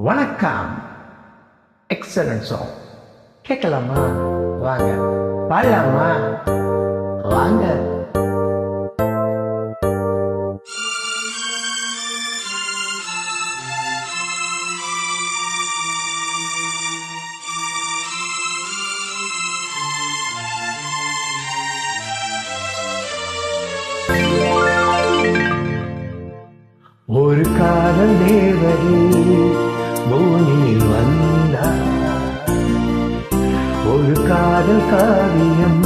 வணக்கம். Excellent song கேட்கலாமா? வாங்க. பாடலாமா? வாங்க. ஒரு காலம் தேவரே பூமியில் வந்தார். ஒரு காதல் காவியம்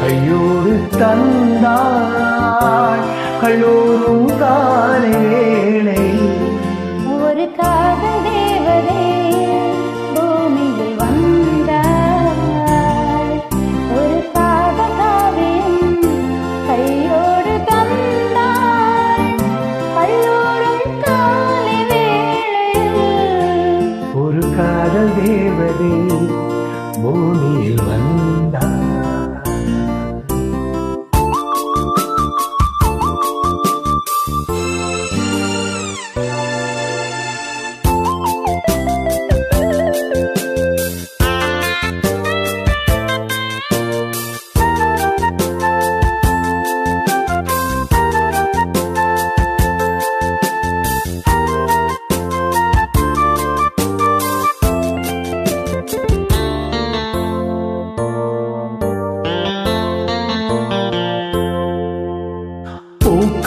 கையோடு தந்தாள் கல்லூரும் காலை வேளை ஒரு கா காதல் தேவதை பூமியில் வந்தார்.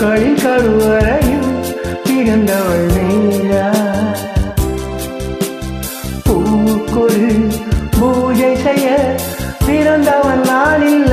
பூக்களின் கருவறையில் பிறந்தவள் நீரா பூக்கொரு பூஜை செய்ய பிறந்தவன் நான் இல்லையா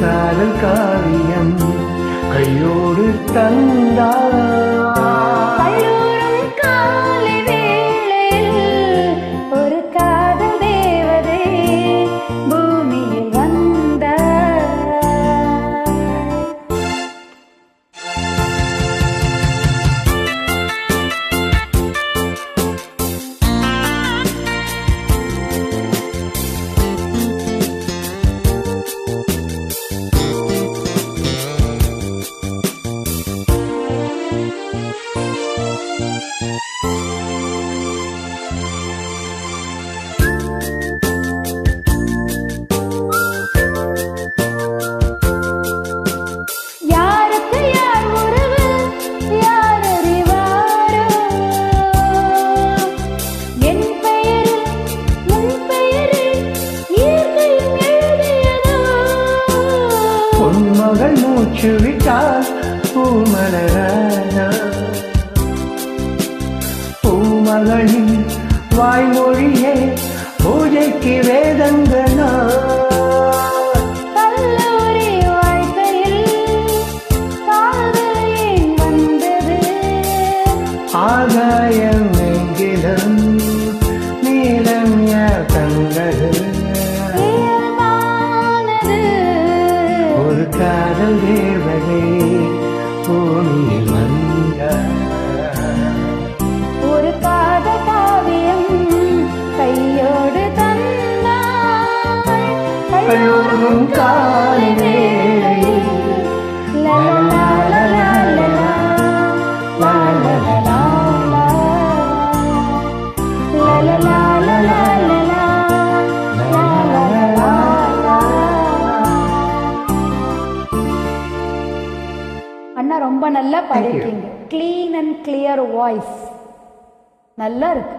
காதல் காவியம் கையோடு தந்தா பூமலரான? பூமகளின் வாய்மொழியே பூஜைக்கு வந்தது. ஆகாயம் எங்கிலும் நீலம் யார் இயல்பானது ஒரு காதல் தேவதை பூமியில் அண்ணா க்ளீன் அண்ட் கிளியர் வாய்ஸ் நல்லா இருக்கு.